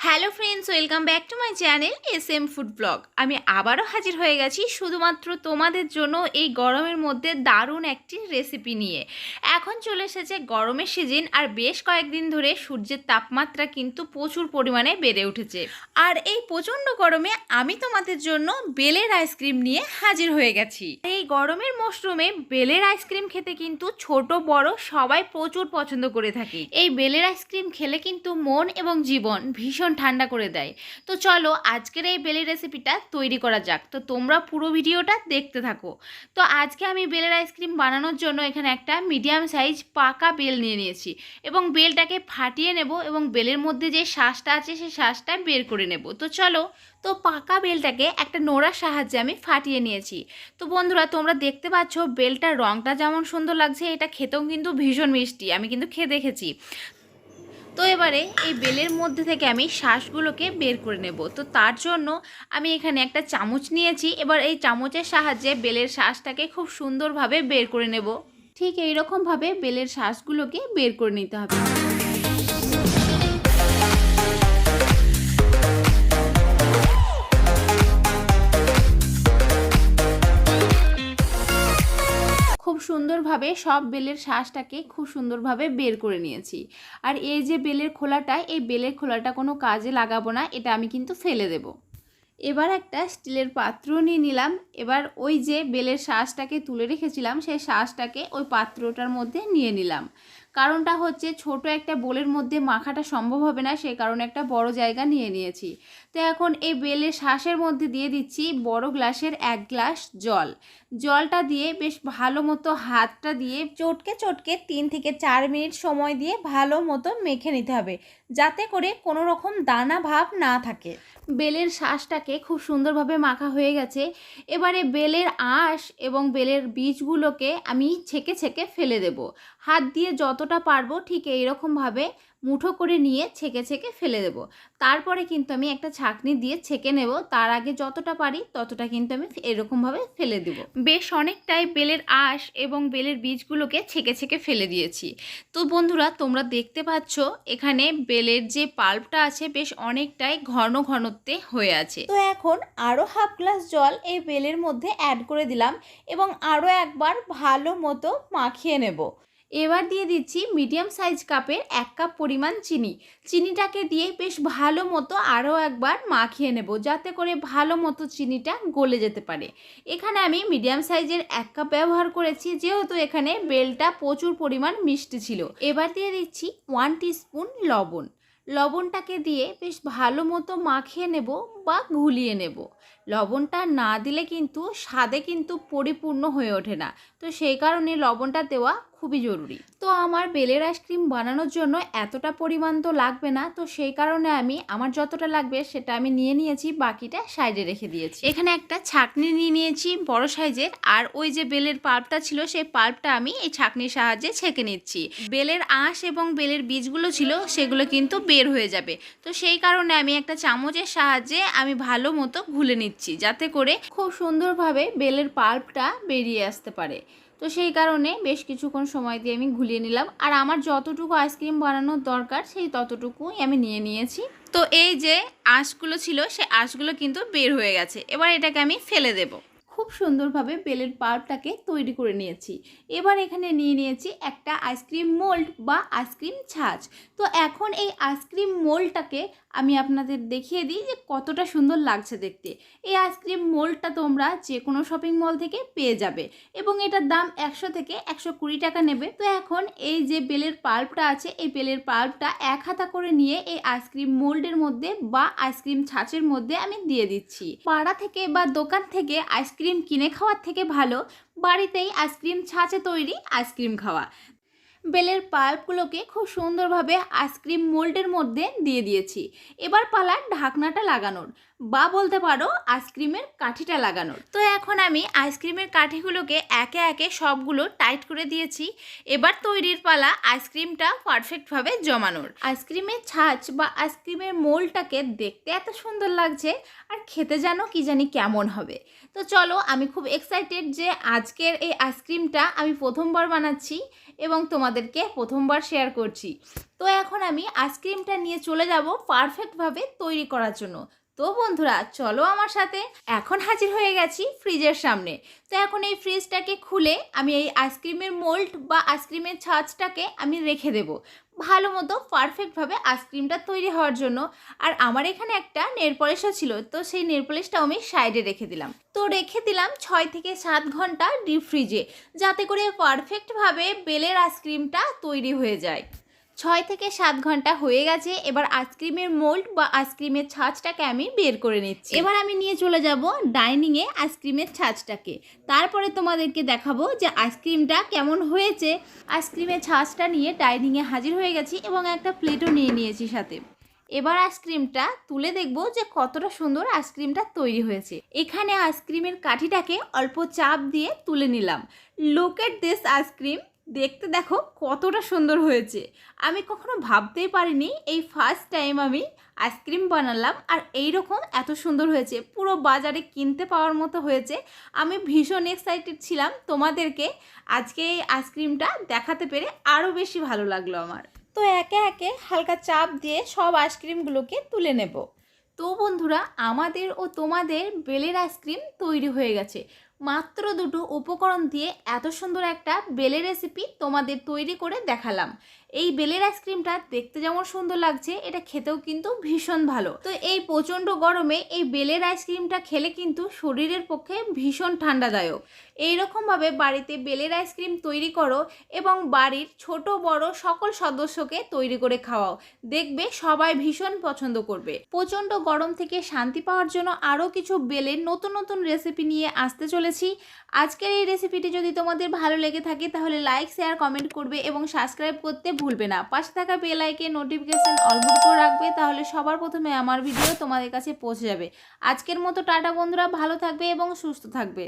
Hello friends welcome back to my channel S M food blog আমি আবারও হাজির হয়ে গেছি শুধুমাত্র তোমাদের জন্য এই গরমের মধ্যে দারুণ একটি রেসিপি নিয়ে। এখন চলে এসেছে গরমের সিজন আর বেশ কয়েকদিন ধরে সূর্যের তাপমাত্রা কিন্তু প্রচুর পরিমাণে বেড়ে উঠেছে। আর এই প্রচণ্ড গরমে আমি তোমাদের জন্য বেলের আইসক্রিম নিয়ে হাজির হয়ে গেছি। এই গরমের মরশুমে বেলের আইসক্রিম খেতে কিন্তু ছোট, বড় সবাই প্রচুর পছন্দ করে থাকে। এই বেলের আইসক্রিম খেলে কিন্তু মন এবং জীবন ভীষণ ঠান্ডা করে দেয়। তো চলো আজকের এই বেলের রেসিপিটা তৈরি করা যাক। তো তোমরা পুরো ভিডিওটা দেখতে থাকো। তো আজকে আমি বেলের আইসক্রিম বানানোর জন্য এখানে একটা মিডিয়াম সাইজ পাকা বেল নিয়ে নিয়েছি এবং বেলটাকে ফাটিয়ে নেব এবং বেলের মধ্যে যে শ্বাসটা আছে সেই শ্বাসটা বের করে নেব। তো চলো, তো পাকা বেলটাকে একটা নোড়ার সাহায্যে আমি ফাটিয়ে নিয়েছি। তো বন্ধুরা, তোমরা দেখতে পাচ্ছ বেলটার রঙটা যেমন সুন্দর লাগছে, এটা খেতেও কিন্তু ভীষণ মিষ্টি। আমি কিন্তু খেয়ে দেখেছি। তো এবারে এই বেলের মধ্যে থেকে আমি শ্বাসগুলোকে বের করে নেব। তো তার জন্য আমি এখানে একটা চামচ নিয়েছি। এবার এই চামচের সাহায্যে বেলের শ্বাসটাকে খুব সুন্দরভাবে বের করে নেব। ঠিক এই রকমভাবে বেলের শ্বাসগুলোকে বের করে নিতে হবে। সুন্দরভাবে সব বেলের শ্বাসটাকে খুব সুন্দরভাবে বের করে নিয়েছি। আর এই যে বেলের খোলাটা, এই বেলের খোলাটা কোনো কাজে লাগাবো না, এটা আমি কিন্তু ফেলে দেব। এবার একটা স্টিলের পাত্র নিয়ে নিলাম। এবার ওই যে বেলের শ্বাসটাকে তুলে রেখেছিলাম, সেই শ্বাসটাকে ওই পাত্রটার মধ্যে নিয়ে নিলাম। কারণটা হচ্ছে ছোট একটা বোলের মধ্যে মাখাটা সম্ভব হবে না সেই কারণে একটা বড় জায়গা নিয়ে নিয়েছি। তো এখন এই বেলের শ্বাসের মধ্যে দিয়ে দিচ্ছি বড় গ্লাসের এক গ্লাস জল। জলটা দিয়ে বেশ ভালো মতো হাতটা দিয়ে চটকে চটকে তিন থেকে চার মিনিট সময় দিয়ে ভালো মতো মেখে নিতে হবে, যাতে করে কোনো রকম দানা ভাব না থাকে। বেলের শ্বাসটাকে খুব সুন্দরভাবে মাখা হয়ে গেছে। এবারে বেলের আঁশ এবং বেলের বীজগুলোকে আমি ছেঁকে ছেঁকে ফেলে দেব। হাত দিয়ে যতটা পারব ঠিক এইরকমভাবে মুঠো করে নিয়ে ছেঁকে ছেঁকে ফেলে দেব। তারপরে কিন্তু আমি একটা ছাঁকনি দিয়ে ছেঁকে নেব। তার আগে যতটা পারি ততটা কিন্তু আমি এরকমভাবে ফেলে দেব। বেশ অনেকটাই বেলের আঁশ এবং বেলের বীজগুলোকে ছেঁকে ছেঁকে ফেলে দিয়েছি। তো বন্ধুরা তোমরা দেখতে পাচ্ছ এখানে বেলের যে পাল্পটা আছে বেশ অনেকটাই ঘন ঘনত্বে হয়ে আছে। তো এখন আরও হাফ গ্লাস জল এই বেলের মধ্যে অ্যাড করে দিলাম এবং আরও একবার ভালো মতো মাখিয়ে নেব। এবার দিয়ে দিচ্ছি মিডিয়াম সাইজ কাপের এক কাপ পরিমাণ চিনি। চিনিটাকে দিয়ে বেশ ভালো মতো আরও একবার মাখিয়ে নেব, যাতে করে ভালো মতো চিনিটা গলে যেতে পারে। এখানে আমি মিডিয়াম সাইজের এক কাপ ব্যবহার করেছি, যেহেতু এখানে বেলটা প্রচুর পরিমাণ মিষ্টি ছিল। এবার দিয়ে দিচ্ছি ওয়ান স্পুন লবণ। লবণটাকে দিয়ে বেশ ভালো মতো মাখিয়ে নেব বা ঘুলিয়ে নেব। লবণটা না দিলে কিন্তু স্বাদে কিন্তু পরিপূর্ণ হয়ে ওঠে না। তো সেই কারণে লবণটা দেওয়া খুবই জরুরি। তো আমার বেলের আইসক্রিম বানানোর জন্য এতটা পরিমাণ তো লাগবে না। তো সেই কারণে আমি, আমার যতটা লাগবে সেটা আমি নিয়ে নিয়েছি, বাকিটা সাইডে রেখে দিয়েছি। এখানে একটা ছাকনি নিয়ে নিয়েছি বড় সাইজের। আর ওই যে বেলের পাল্পটা ছিল, সেই পাল্পটা আমি এই ছাকনির সাহায্যে ছেঁকে নিচ্ছি। বেলের আঁশ এবং বেলের বীজগুলো ছিল, সেগুলো কিন্তু বের হয়ে যাবে। তো সেই কারণে আমি একটা চামচের সাহায্যে আমি ভালো মতো ঘুলে নিচ্ছি, যাতে করে খুব সুন্দরভাবে বেলের পাল্পটা বেরিয়ে আসতে পারে। তো সেই কারণে বেশ কিছুক্ষণ সময় দিয়ে আমি ঘুলিয়ে নিলাম, আর আমার যতটুকু আইসক্রিম বানানোর দরকার, সেই ততটুকুই আমি নিয়ে নিয়েছি। তো এই যে আঁশগুলো ছিল, সে আঁশগুলো কিন্তু বের হয়ে গেছে, এবার এটাকে আমি ফেলে দেব। খুব সুন্দরভাবে বেলের পাল্পটাকে তৈরি করে নিয়েছি। এবার এখানে নিয়ে নিয়েছি একটা আইসক্রিম মোল্ড বা আইসক্রিম ছাঁচ। তো এখন এই আইসক্রিম মোল্ডটাকে আমি আপনাদের দেখিয়ে দিই যে কতটা সুন্দর লাগছে দেখতে। এই আইসক্রিম মোল্ডটা তোমরা যে কোনো শপিং মল থেকে পেয়ে যাবে এবং এটার দাম একশো থেকে একশো কুড়ি টাকা নেবে। তো এখন এই যে বেলের পাল্পটা আছে, এই বেলের পাল্পটা এক হাতা করে নিয়ে এই আইসক্রিম মোল্ডের মধ্যে বা আইসক্রিম ছাঁচের মধ্যে আমি দিয়ে দিচ্ছি। পাড়া থেকে বা দোকান থেকে আইসক্রিম কিনে খাওয়ার থেকে ভালো, বাড়িতেই আইসক্রিম ছাঁচে তৈরি আইসক্রিম খাওয়া। বেলের পাল্পগুলোকে খুব সুন্দরভাবে আইসক্রিম মোল্ডের মধ্যে দিয়ে দিয়েছি। এবার পালা ঢাকনাটা লাগানোর। বা বলতে পারো আইসক্রিমের কাঠিটা লাগানোর। তো এখন আমি আইসক্রিমের কাঠিগুলোকে একে একে সবগুলো টাইট করে দিয়েছি। এবার তৈরির পালা আইসক্রিমটা পারফেক্টভাবে জমানোর। আইসক্রিমের ছাঁচ বা আইসক্রিমের মোলটাকে দেখতে এত সুন্দর লাগছে আর খেতে যেন কি জানি কেমন হবে। তো চলো আমি খুব এক্সাইটেড যে আজকের এই আইসক্রিমটা আমি প্রথমবার বানাচ্ছি এবং তোমাদেরকে প্রথমবার শেয়ার করছি। তো এখন আমি আইসক্রিমটা নিয়ে চলে যাব পারফেক্টভাবে তৈরি করার জন্য। তো বন্ধুরা, চলো আমার সাথে। এখন হাজির হয়ে গেছি ফ্রিজের সামনে। তো এখন এই ফ্রিজটাকে খুলে আমি এই আইসক্রিমের মোল্ড বা আইসক্রিমের ছাঁচটাকে আমি রেখে দেব। ভালো মতো পারফেক্টভাবে আইসক্রিমটা তৈরি হওয়ার জন্য। আর আমার এখানে একটা নেল পলিশও ছিল, তো সেই নেল পলিশটাও আমি সাইডে রেখে দিলাম। তো রেখে দিলাম ছয় থেকে সাত ঘণ্টা ডিপ ফ্রিজে যাতে করে পারফেক্টভাবে বেলের আইসক্রিমটা তৈরি হয়ে যায়। ছয় থেকে সাত ঘণ্টা হয়ে গেছে, এবার আইসক্রিমের মোল্ড বা আইসক্রিমের ছাঁচটাকে আমি বের করে নিচ্ছি। এবার আমি নিয়ে চলে যাব ডাইনিংয়ে আইসক্রিমের ছাঁচটাকে। তারপরে তোমাদেরকে দেখাবো যে আইসক্রিমটা কেমন হয়েছে। আইসক্রিমের ছাঁচটা নিয়ে ডাইনিংয়ে হাজির হয়ে গেছি এবং একটা প্লেটও নিয়ে নিয়েছি সাথে। এবার আইসক্রিমটা তুলে দেখব যে কতটা সুন্দর আইসক্রিমটা তৈরি হয়েছে। এখানে আইসক্রিমের কাঠিটাকে অল্প চাপ দিয়ে তুলে নিলাম। লুক এট দিস আইসক্রিম দেখতে দেখো কতটা সুন্দর হয়েছে। আমি কখনো ভাবতেই পারিনি এই ফার্স্ট টাইম আমি আইসক্রিম বানালাম আর এই রকম এত সুন্দর হয়েছে। পুরো বাজারে কিনতে পাওয়ার মতো হয়েছে। আমি ভীষণ এক্সাইটেড ছিলাম তোমাদেরকে আজকে এই আইসক্রিমটা দেখাতে পেরে আরও বেশি ভালো লাগল আমার। তো একে একে হালকা চাপ দিয়ে সব আইসক্রিমগুলোকে তুলে নেব। তো বন্ধুরা, আমাদের ও তোমাদের বেলের আইসক্রিম তৈরি হয়ে গেছে। মাত্র দুটো উপকরণ দিয়ে এত সুন্দর একটা বেলে রেসিপি তোমাদের তৈরি করে দেখালাম। এই বেলের আইসক্রিমটা দেখতে যেমন সুন্দর লাগছে, এটা খেতেও কিন্তু ভীষণ ভালো। তো এই প্রচণ্ড গরমে এই বেলের আইসক্রিমটা খেলে কিন্তু শরীরের পক্ষে ভীষণ ঠান্ডাদায়ক। এইরকমভাবে বাড়িতে বেলের আইসক্রিম তৈরি করো এবং বাড়ির ছোট, বড় সকল সদস্যকে তৈরি করে খাওয়াও। দেখবে সবাই ভীষণ পছন্দ করবে। প্রচণ্ড গরম থেকে শান্তি পাওয়ার জন্য আরও কিছু বেলের নতুন নতুন রেসিপি নিয়ে আসতে চলেছি। আজকের এই রেসিপিটি যদি তোমাদের ভালো লেগে থাকে, তাহলে লাইক শেয়ার কমেন্ট করবে এবং সাবস্ক্রাইব করতে ভুলবে না। পাশে থাকা বেল আইকে নোটিফিকেশান অলমুট করে রাখবে, তাহলে সবার প্রথমে আমার ভিডিও তোমাদের কাছে পৌঁছে যাবে। আজকের মতো টাটা বন্ধুরা, ভালো থাকবে এবং সুস্থ থাকবে।